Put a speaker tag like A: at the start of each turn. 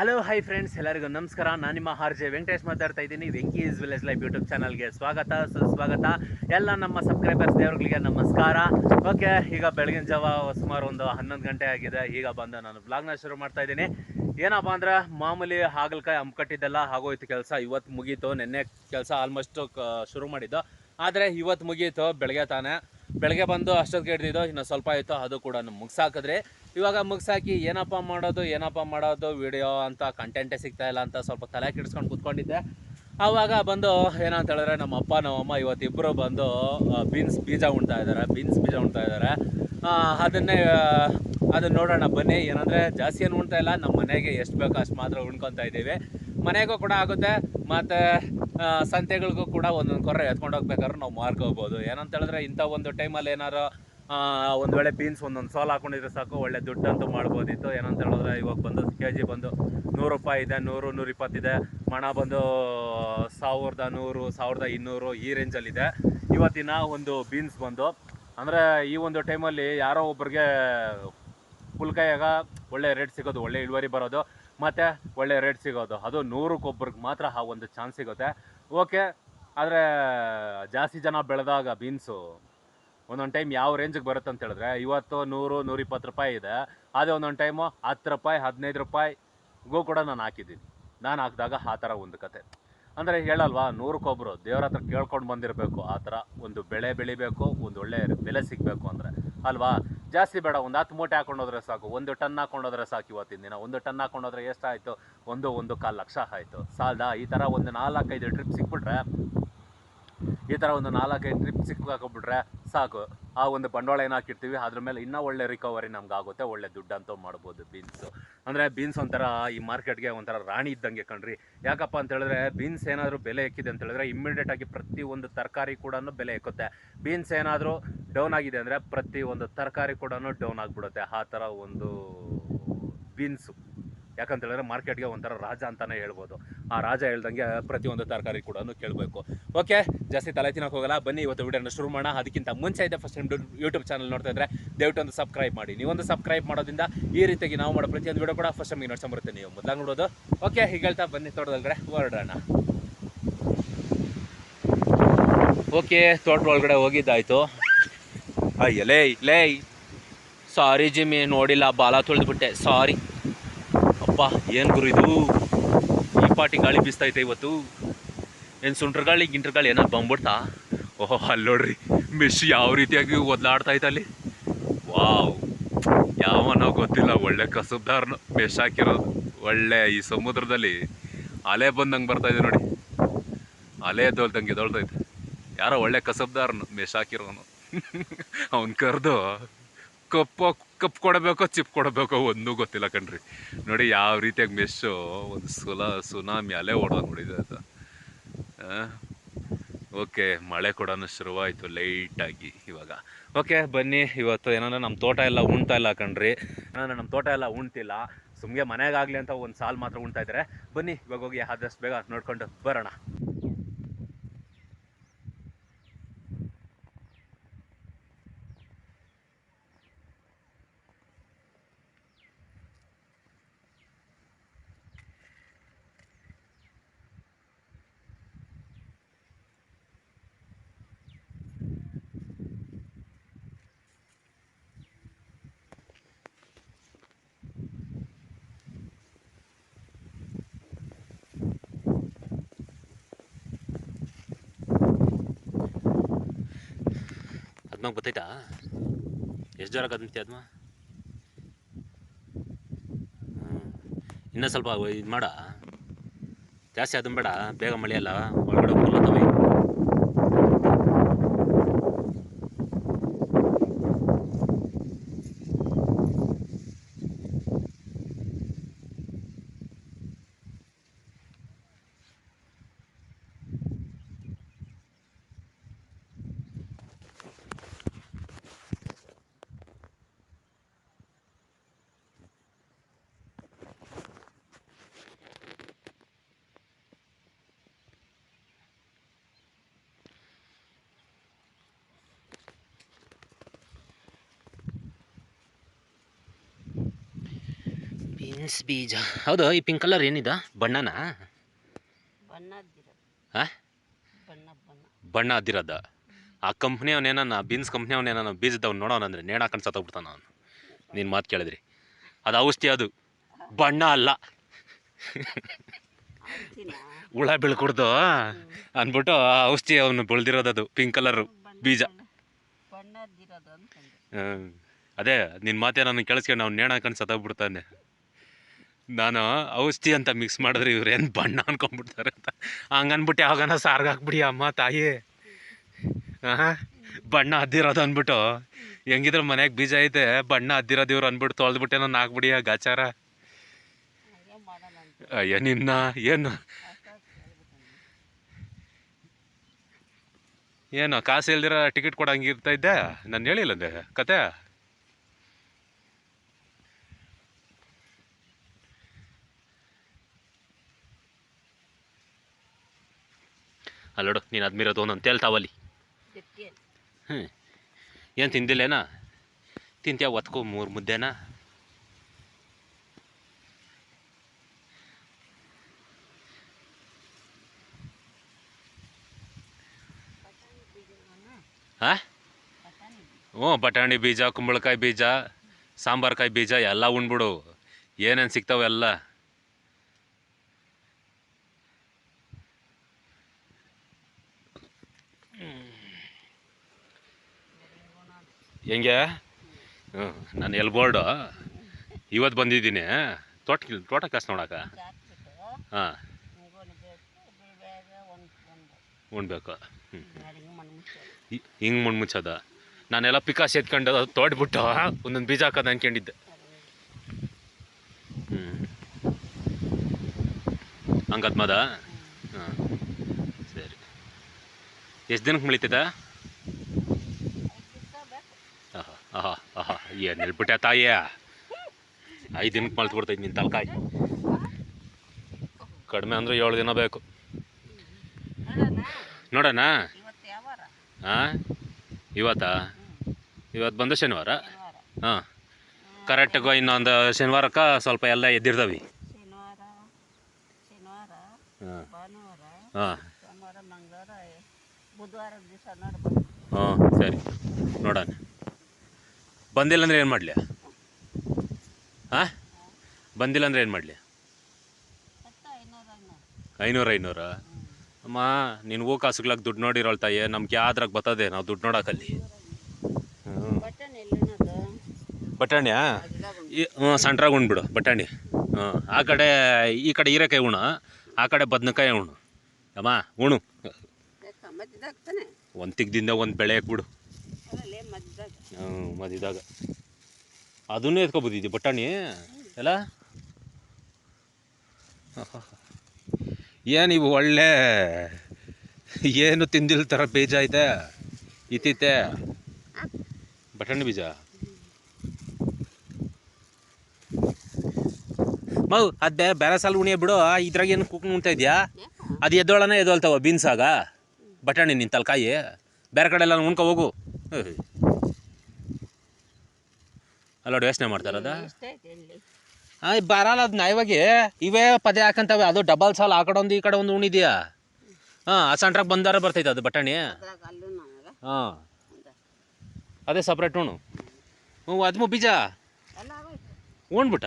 A: Hello hi friends ಎಲ್ಲರಿಗೂ ನಮಸ್ಕಾರ. ನಾನು ನಿಮ್ಮ ಆರ್ ಜೆ ವೆಂಕಟೇಶ್ ಮಾತಾಡ್ತಾ ಇದ್ದೀನಿ. ವೆಂಕೀಸ್ ವಿಲೇಜ್ ಲೈಫ್ ಯೂಟ್ಯೂಬ್ ಚಾನಲ್ಗೆ ಸ್ವಾಗತ, ಸುಸ್ವಾಗತ. ಎಲ್ಲ ನಮ್ಮ ಸಬ್ಸ್ಕ್ರೈಬರ್ಸ್ ದೇವರುಗಳಿಗೆ ನಮಸ್ಕಾರ. ಓಕೆ ಈಗ ಬೆಳಗಿನ ಜಾವ ಸುಮಾರು ಒಂದು ಹನ್ನೊಂದು ಗಂಟೆ ಆಗಿದೆ. ಈಗ ಬಂದು ನಾನು ಬ್ಲಾಗ್ನ ಶುರು ಮಾಡ್ತಾ ಇದ್ದೀನಿ. ಏನಪ್ಪ ಅಂದ್ರೆ ಮಾಮೂಲಿ ಹಾಗಲಕಾಯಿ ಹಂಪ್ಕಟ್ಟಿದ್ದೆಲ್ಲ ಆಗೋಯ್ತು ಕೆಲಸ. ಇವತ್ತು ಮುಗೀತು. ನಿನ್ನೆ ಕೆಲಸ ಆಲ್ಮೋಸ್ಟ್ ಶುರು ಮಾಡಿದ್ದು. ಆದರೆ ಇವತ್ತು ಮುಗೀತು, ಬೆಳಗ್ಗೆ ತಾನೇ. ಬೆಳಗ್ಗೆ ಬಂದು ಅಷ್ಟೊತ್ತಿಗೆ ಹಿಡ್ದಿದ್ದೋ ಇನ್ನು ಸ್ವಲ್ಪ ಆಯಿತು ಅದು ಕೂಡ ಮುಗಿಸಾಕಿದ್ರೆ. ಇವಾಗ ಮುಗಿಸಾಕಿ ಏನಪ್ಪ ಮಾಡೋದು ಏನಪ್ಪ ಮಾಡೋದು ವಿಡಿಯೋ ಅಂತ ಕಂಟೆಂಟೇ ಸಿಗ್ತಾ ಇಲ್ಲ ಅಂತ ಸ್ವಲ್ಪ ತಲೆ ಕೆಡಿಸ್ಕೊಂಡು ಕೂತ್ಕೊಂಡಿದ್ದೆ. ಆವಾಗ ಬಂದು ಏನಂತ ಹೇಳಿದ್ರೆ ನಮ್ಮ ಅಪ್ಪ ನಮ್ಮಮ್ಮ ಇವತ್ತಿಬ್ಬರು ಬಂದು ಬೀನ್ಸ್ ಬೀಜ ಉಣ್ತಾ ಇದ್ದಾರೆ ಬೀನ್ಸ್ ಬೀಜ ಉಣ್ತಾ ಇದ್ದಾರೆ. ಅದನ್ನೇ ಅದನ್ನ ನೋಡೋಣ ಬನ್ನಿ. ಏನಂದರೆ ಜಾಸ್ತಿ ಏನು ಉಣ್ತಾ ಇಲ್ಲ, ನಮ್ಮ ಮನೆಗೆ ಎಷ್ಟು ಬೇಕೋ ಅಷ್ಟು ಮಾತ್ರ ಉಣ್ಕೊತಾ ಇದ್ದೀವಿ. ಮನೆಗೂ ಕೂಡ ಆಗುತ್ತೆ. ಮತ್ತು ಸಂತೆಗಳಿಗೂ ಕೂಡ ಒಂದೊಂದು ಕೊರ್ರೆ ಎತ್ಕೊಂಡು ಹೋಗ್ಬೇಕಾದ್ರೆ ನಾವು ಮಾರ್ಕೋಬೋದು ಏನಂತ ಹೇಳಿದ್ರೆ ಇಂಥ ಒಂದು ಟೈಮಲ್ಲಿ ಏನಾರು ಒಂದು ವೇಳೆ ಬೀನ್ಸ್ ಒಂದೊಂದು ಸಾಲ್ ಹಾಕೊಂಡಿದ್ರೆ ಸಾಕು, ಒಳ್ಳೆ ದುಡ್ಡು ಅಂತೂ ಮಾಡ್ಬೋದಿತ್ತು. ಏನಂತ ಹೇಳಿದ್ರೆ ಇವಾಗ ಬಂದು ಕೆ ಜಿ ಬಂದು ನೂರು ರೂಪಾಯಿ ಇದೆ, ನೂರು, ನೂರ ಇಪ್ಪತ್ತಿದೆ ಮಣ ಬಂದು ಸಾವಿರದ ನೂರು, ಸಾವಿರದ ಇನ್ನೂರು ಈ ರೇಂಜಲ್ಲಿದೆ ಇವತ್ತಿನ ಒಂದು ಬೀನ್ಸ್ ಬಂದು, ಅಂದರೆ ಈ ಒಂದು ಟೈಮಲ್ಲಿ ಯಾರೋ ಒಬ್ಬರಿಗೆ ಫುಲ್ಕಾಯಾಗ ಒಳ್ಳೆ ರೇಟ್ ಸಿಗೋದು, ಒಳ್ಳೆ ಇಳುವರಿ ಬರೋದು. ಮತ್ತು ಒಳ್ಳೆ ರೇಟ್ ಸಿಗೋದು. ಅದು ನೂರಕ್ಕೊಬ್ರಿಗೆ ಮಾತ್ರ ಆ ಒಂದು ಚಾನ್ಸ್ ಸಿಗುತ್ತೆ. ಓಕೆ ಆದರೆ ಜಾಸ್ತಿ ಜನ ಬೆಳೆದಾಗ ಬೀನ್ಸು ಒಂದೊಂದು ಟೈಮ್ ಯಾವ ರೇಂಜಿಗೆ ಬರುತ್ತೆ ಅಂತ ಹೇಳಿದ್ರೆ ಇವತ್ತು ನೂರು, ನೂರಿಪ್ಪತ್ತು ರೂಪಾಯಿ ಇದೆ. ಅದೇ ಒಂದೊಂದು ಟೈಮು ಹತ್ತು ರೂಪಾಯಿ, ಹದಿನೈದು ರೂಪಾಯಿಗೂ ಕೂಡ ನಾನು ಹಾಕಿದ್ದೀನಿ. ನಾನು ಹಾಕಿದಾಗ ಆ ಥರ ಒಂದು ಕತೆ. ಅಂದರೆ ಹೇಳಲ್ವಾ ನೂರಕ್ಕೊಬ್ಬರು ದೇವ್ರ ಹತ್ರ ಕೇಳ್ಕೊಂಡು ಬಂದಿರಬೇಕು. ಆ ಥರ ಒಂದು ಬೆಳೆ ಬೆಳಿಬೇಕು, ಒಂದು ಒಳ್ಳೆಯ ಬೆಲೆ ಸಿಗಬೇಕು ಅಂದರೆ. ಅಲ್ವಾ? ಜಾಸ್ತಿ ಬೇಡ, ಒಂದು ಹತ್ತು ಮೂಟೆ ಹಾಕೊಂಡೋದ್ರೆ ಸಾಕು, ಒಂದು ಟನ್ ಹಾಕೊಂಡೋದ್ರೆ ಸಾಕು ಇವತ್ತಿನ ದಿನ. ಒಂದು ಟನ್ ಹಾಕೊಂಡೋದ್ರೆ ಎಷ್ಟಾಯಿತು? ಒಂದು ಒಂದು ಕಾಲು ಲಕ್ಷ ಆಯಿತು. ಸಾಲದ? ಈ ಥರ ಒಂದು ನಾಲ್ಕೈದು ಟ್ರಿಪ್ ಸಿಕ್ಬಿಟ್ರೆ, ಈ ಥರ ಒಂದು ನಾಲ್ಕೈದು ಟ್ರಿಪ್ ಸಿಕ್ಕಾಕೊಬಿಟ್ರೆ ಸಾಕು. ಆ ಒಂದು ಬಂಡವಾಳ ಏನು ಹಾಕಿರ್ತೀವಿ, ಅದ್ರ ಮೇಲೆ ಇನ್ನೂ ಒಳ್ಳೆ ರಿಕವರಿ ನಮ್ಗೆ ಆಗುತ್ತೆ ಒಳ್ಳೆ ದುಡ್ಡು ಅಂತ ಮಾಡ್ಬೋದು ಬೀನ್ಸು ಅಂದರೆ ಬೀನ್ಸ್ ಒಂಥರ ಈ ಮಾರ್ಕೆಟ್ಗೆ ಒಂಥರ ರಾಣಿ ಇದ್ದಂಗೆ ಕಣ್ರಿ. ಯಾಕಪ್ಪ ಅಂತ ಹೇಳಿದ್ರೆ ಬೀನ್ಸ್ ಏನಾದರೂ ಬೆಲೆ ಎಕ್ಕಿದೆ ಅಂತ ಹೇಳಿದ್ರೆ ಇಮ್ಮಿಡಿಯೇಟ್ ಆಗಿ ಪ್ರತಿ ಒಂದು ತರಕಾರಿ ಕೂಡ ಬೆಲೆ ಎಕ್ಕುತ್ತೆ. ಬೀನ್ಸ್ ಏನಾದರೂ ಡೌನ್ ಆಗಿದೆ ಅಂದರೆ ಪ್ರತಿ ಒಂದು ತರಕಾರಿ ಕೂಡ ಡೌನ್ ಆಗಿಬಿಡುತ್ತೆ. ಆ ಥರ ಒಂದು ಬೀನ್ಸು ಯಾಕಂತ ಹೇಳಿದ್ರೆ ಮಾರ್ಕೆಟ್ಗೆ ಒಂಥರ ರಾಜ ಅಂತಾನೆ ಹೇಳ್ಬೋದು. ಆ ರಾಜ ಹೇಳ್ದಂಗೆ ಪ್ರತಿಯೊಂದು ತರಕಾರಿ ಕೂಡ ಕೇಳಬೇಕು. ಓಕೆ ಜಾಸ್ತಿ ತಲೆ ತಿನ್ನೋಕೆ ಹೋಗಲ್ಲ. ಬನ್ನಿ ಇವತ್ತು ವಿಡಿಯೋನ ಶುರು ಮಾಡೋಣ. ಅದಕ್ಕಿಂತ ಮುಂಚೆ ಇದೆ ಫಸ್ಟ್ ಟೈಮ್ ಯೂಟ್ಯೂಬ್ ಚಾನಲ್ ನೋಡ್ತಾ ಇದ್ರೆ ದಯವಿಟ್ಟು ಒಂದು ಸಬ್ಸ್ಕ್ರೈಬ್ ಮಾಡಿ. ನೀವೊಂದು ಸಬ್ಸ್ಕ್ರೈಬ್ ಮಾಡೋದ್ರಿಂದ ಈ ರೀತಿಯಾಗಿ ನಾವು ಮಾಡೋ ಪ್ರತಿಯೊಂದು ವಿಡಿಯೋ ಕೂಡ ಫಸ್ಟ್ ಟೈಮ್ ನೋಡ್ಸಂಬರುತ್ತೆ ನೀವು. ಮೊದಲಾಗಿ ನೋಡೋದು. ಓಕೆ ಹೀಗೆ ಹೇಳ್ತಾ ಬನ್ನಿ ತೋಟದಲ್ಲಿ ಹೊರಡೋಣ ಓಕೆ ತೋಟ ಒಳಗಡೆ ಹೋಗಿದ್ದಾಯ್ತು. ಅಯ್ಯ, ಲೇ ಲೇ. ಸಾರಿ ಜಿಮ್ಮಿ ನೋಡಿಲ್ಲ. ಬಾಲ ತೊಳೆದ್ಬಿಟ್ಟೆ. ಸಾರಿ ಅಪ್ಪ ಏನು ಗುರು ಇದು? ಈ ಪಾಟಿ ಗಾಳಿ ಬೀಸ್ತೈತೆ ಇವತ್ತು. ಏನು ಸುಂಟ್ರ ಗಾಳಿ, ಗಿಂಟ್ರ ಗಾಳಿ ಏನಾದ್ರು ಬಂದ್ಬಿಡ್ತಾ ಓಹೋ ಅಲ್ಲಿ ನೋಡ್ರಿ ಯಾವ ರೀತಿಯಾಗಿ ಒದ್ಲಾಡ್ತಾ ಐತೆ ಅಲ್ಲಿ. ವಾವ್, ಯಾವನೋ ಗೊತ್ತಿಲ್ಲ, ಒಳ್ಳೆ ಕಸಬ್ದಾರ್ನು ಮೆಶ್ ಹಾಕಿರೋದು. ಒಳ್ಳೆ ಈ ಸಮುದ್ರದಲ್ಲಿ ಅಲೆ ಬಂದಂಗೆ ಬರ್ತಾ ಇದೆ ನೋಡಿ. ಅಲೆ ದೊಳ್ದಂಗೆ ದೊಳ್ದೈತೆ ಯಾರೋ ಒಳ್ಳೆ ಕಸಬ್ದಾರ್ನು ಮೆಶ್ ಹಾಕಿರೋನು. ಅವ್ನು ಕರೆದು ಕಪ್ಪು, ಕಪ್ ಕೊಡಬೇಕೋ, ಚಿಪ್ ಕೊಡಬೇಕೋ, ಒಂದೂ ಗೊತ್ತಿಲ್ಲ ಕಣ್ರಿ. ನೋಡಿ ಯಾವ ರೀತಿಯಾಗಿ ಮೆಸ್ಸು ಒಂದು ಸುಲ, ಸುನಾಮಿ, ಅಲೆ ಓಡೋ ನೋಡಿದೆ ಅದು ಓಕೆ, ಮಳೆ ಕೂಡ ಶುರುವಾಯಿತು ಲೈಟಾಗಿ ಇವಾಗ. ಓಕೆ, ಬನ್ನಿ, ಇವತ್ತು ಏನಂದ್ರೆ ನಮ್ಮ ತೋಟ ಎಲ್ಲ ಉಣ್ತಾ ಇಲ್ಲ ಕಣ್ರಿ. ಏನಂದ್ರೆ ನಮ್ಮ ತೋಟ ಎಲ್ಲ ಉಣ್ತಿಲ್ಲ. ಸುಮ್ಗೆ ಮನೆಗಾಗಲಿ ಅಂತ ಒಂದು ಸಾಲು ಮಾತ್ರ ಉಣ್ತಾ ಇದ್ದಾರೆ. ಬನ್ನಿ, ಇವಾಗ ಹೋಗಿ ಆದಷ್ಟು ಬೇಗ ನೋಡ್ಕೊಂಡು ಬರೋಣ. ಅದ್ಮಾಗ ಗೊತ್ತೈತಾ ಎಷ್ಟು ಜ್ವರ ಕದಂತಿ ಅದ್ಮ ಇನ್ನೂ ಸ್ವಲ್ಪ ಇದು ಮಾಡ. ಜಾಸ್ತಿ ಅದನ್ನ ಬೇಡ ಬೇಗ ಮಳೆಯಲ್ಲ. ಒಳಗಡೆ ಬರ್ಲತ್ತವೆ ಬೀನ್ಸ್ ಬೀಜ. ಹೌದು ಈ ಪಿಂಕ್ ಕಲರ್ ಏನಿದ? ಬಣ್ಣನಾ?
B: ಬಣ್ಣ
A: ಅದಿರೋದ ಆ ಕಂಪ್ನಿ ಅವನೇನ ಬೀನ್ಸ್ ಕಂಪ್ನಿ ಅವನೇನ ಬೀಜದವ್ನು ನೋಡೋಣ ಅಂದ್ರೆ ನೇಣ ಹಾಕೊಂಡು ಸತ್ತೋಗ್ಬಿಡ್ತಾನ ಅವನು. ನಿನ್ನ ಮಾತು ಕೇಳಿದ್ರಿ. ಅದು ಔಷಧಿ ಅದು. ಬಣ್ಣ ಅಲ್ಲ. ಹುಳ ಬೀಳ್ಕೊಡ್ದು. ಅಂದ್ಬಿಟ್ಟು ಆ ಔಷಧಿ ಅವನು ಬೆಳೆದಿರೋದದು ಪಿಂಕ್ ಕಲರು ಬೀಜ. ಅದೇ ನಿನ್ನ ಮಾತೇ ನಾನು ಕೇಳಿಸ್ಕೊಂಡು ಅವ್ನು ನೇಣ ಹಾಕೊಂಡು ಸತ್ತೋಗ್ಬಿಡ್ತಾನೆ ನಾನು ಔಷಧಿ ಅಂತ ಮಿಕ್ಸ್ ಮಾಡಿದ್ರೆ ಇವ್ರು ಏನು ಬಣ್ಣ ಅನ್ಕೊಂಡ್ಬಿಡ್ತಾರೆ ಅಂತ. ಹಂಗನ್ಬಿಟ್ಟು ಯಾವಾಗನ ಸಾರ್ಗೆ ಹಾಕ್ಬಿಡಿ ಅಮ್ಮ, ತಾಯಿ. ಹಾಂ? ಬಣ್ಣ ಹದ್ದಿರೋದು ಅಂದ್ಬಿಟ್ಟು ಹೆಂಗಿದ್ರೆ ಮನೆಗೆ ಬೀಜ ಐತೆ, ಬಣ್ಣ ಹದ್ದಿರೋದು ಇವ್ರು ಅಂದ್ಬಿಟ್ಟು ನಾನು ಹಾಕ್ಬಿಡಿ ಆ ಗಾಚಾರ. ಅಯ್ಯೋ, ನಿನ್ನ ಏನು? ಏನು, ಕಾಸು ಇಲ್ದಿರ ಟಿಕೆಟ್ ಕೊಡಂಗಿರ್ತಾ ಇದ್ದೆ? ನಾನು ಹೇಳಿಲ್ಲ ಕತೆ? ಅಲ್ಲೋಡು ನೀನು ಅದ್ಮಿರೋದು ಒಂದೊಂದು ತೇಲ್ತಾವಲ್ಲಿ ಹ್ಞೂ ಏನು ತಿಂದಿಲ್ಲೇನಾ? ತಿಂತ್ಯಾ ಒತ್ಕೋ ಮೂರು ಮುದ್ದೆನಾ? ಹಾಂ ಹ್ಞೂ ಬಟಾಣಿ ಬೀಜ, ಕುಂಬಳಕಾಯಿ ಬೀಜ, ಸಾಂಬಾರ್ಕಾಯಿ ಬೀಜ ಎಲ್ಲ ಉಣ್ಬಿಡು. ಏನೇನು ಸಿಗ್ತಾವೆ ಎಲ್ಲ? ಹೆಂಗೆ? ಹ್ಞೂ, ನಾನು ಎಲ್ಬೋರ್ಡು. ಇವತ್ತು ಬಂದಿದ್ದೀನಿ. ತೋಟ ತೋಟ ಕಾಸು ನೋಡಕ? ಹಾಂ. ಉಣ್ಬೇಕು. ಹ್ಞೂ
B: ಹಿಂಗೆ ಮಣ್ಣು ಮುಚ್ಚೋದು.
A: ಮುಚ್ಚೋದ ನಾನೆಲ್ಲ ಪಿಕಾಸ್ ಎತ್ಕೊಂಡು ಅದು ತೋಡ್ಬಿಟ್ಟು ಒಂದೊಂದು ಬೀಜ ಹಾಕೋದು ಅನ್ಕೊಂಡಿದ್ದೆ. ಹ್ಞೂ ಹಂಗದ್ ಮದ? ಹಾಂ ಸರಿ. ಎಷ್ಟು ದಿನಕ್ಕೆ ಮುಳಿತದ
B: ಐದು ದಿವಸ ಬೇಕು
A: ಆಹಾ ಆಹಾ ಏನು ಹೇಳ್ಬಿಟ್ಟೆ ತಾಯಿಯ ಐದು ದಿನಕ್ಕೆ ಮಲ್ತು ಬಿಡ್ತೈತಿ ನಿನ್ನ ತಲಕಾಯಿ. ಕಡಿಮೆ ಅಂದರೆ ಏಳು ದಿನ ಬೇಕು.
B: ನೋಡೋಣ
A: ಹಾಂ ಇವತ್ತಾ? ಇವತ್ತು ಬಂದ ಶನಿವಾರ? ಹಾಂ. ಕರೆಕ್ಟಾಗಿ ಇನ್ನೊಂದು ಶನಿವಾರಕ್ಕೆ ಸ್ವಲ್ಪ ಎಲ್ಲ ಎದ್ದಿರ್ತಾವೆ. ಹಾಂ. ಹಾಂ. ಸರಿ. ನೋಡೋಣ ಬಂದಿಲ್ಲ ಅಂದ್ರೆ ಏನು ಮಾಡಲಿ? ಹಾಂ? ಬಂದಿಲ್ಲ ಅಂದ್ರೆ ಏನು ಮಾಡಲಿ?
B: ಐನೂರು ಐನೂರು.
A: ಅಮ್ಮ ನೀನು ಹೂ ಕಾಸುಗ್ಲಾಗ ದುಡ್ಡು ನೋಡಿರೋಳ್ ತಾಯಿ ನಮ್ಗೆ ಯಾವ್ದ್ರಾಗ ಬತ್ತದೆ ನಾವು ದುಡ್ಡು ನೋಡೋಕಲ್ಲಿ. ಬಟಾಣಿಯಾ? ಹ್ಞೂ ಸಣ್ಣ ಉಣ್ಬಿಡು ಬಟಾಣಿ. ಹ್ಞೂ ಆ ಕಡೆ ಈ ಕಡೆ ಹೀರೆಕಾಯಿ ಉಣು ಆ ಕಡೆ ಬದನೆಕಾಯಿ ಉಣು. ಅಮ್ಮ ಉಣು. ಒಂದು ತಿಗ್ದಿಂದ ಒಂದು ಬೆಳೆ ಹಾಕ್ಬಿಡು. ಹ್ಞೂ ಮದಿದಾಗ ಅದನ್ನೇ ಎತ್ಕೊಬೋದಿದ್ದಿ ಬಟಾಣಿ? ಎಲ್ಲ? ಏನು ಇವು ಒಳ್ಳೆ ಏನು ತಿಂದಿಲ್ ಥರ ಬೀಜ ಐತೆ? ಇತ್ತಿತ್ತೆ? ಬಟಾಣಿ ಬೀಜ? ಮೌ ಅದು ಬೇರೆ ಸಾಲ ಉಣಿಯ ಬಿಡು. ಇದ್ರಾಗ ಏನು ಕುಕ್ ಉಣ್ತಾ ಇದೆಯಾ? ಅದು ಎದ್ದೋಳನ ಎದ್ದೋಳ್ತಾವ ಬೀನ್ಸಾಗ ಬಟಾಣಿ ನಿನ್ನ ತಲಕಾಯಿ ಬೇರೆ ಕಡೆ ಎಲ್ಲ ಉಣ್ಕೊ ಹೋಗು. ಏಯ್. ಅಲ್ಲೋಡು ಯೋಚನೆ ಮಾಡ್ತಾರದ
B: ಇಲ್ಲಿ
A: ಹಾಂ ಬರಲ್ಲ ಅದು ನಯವಾಗಿ ಇವೇ ಪದೇ ಹಾಕಂತವೆ. ಅದು ಡಬಲ್ ಸಾಲ ಆ ಕಡೆ ಒಂದು ಈ ಕಡೆ ಒಂದು ಉಣಿದ್ಯಾ ಹಾಂ ಆ ಸೆಂಟ್ರಾಗ ಬಂದಾರ ಬರ್ತೈತೆ ಅದು ಬಟಾಣಿ. ಹಾ. ಅದೇ ಸಪ್ರೇಟ್ ಉಣ್ಣು. ಹ್ಞೂ ಅದ್ಮು ಬೀಜ? ಉಣ್ಬಿಟ್ಟ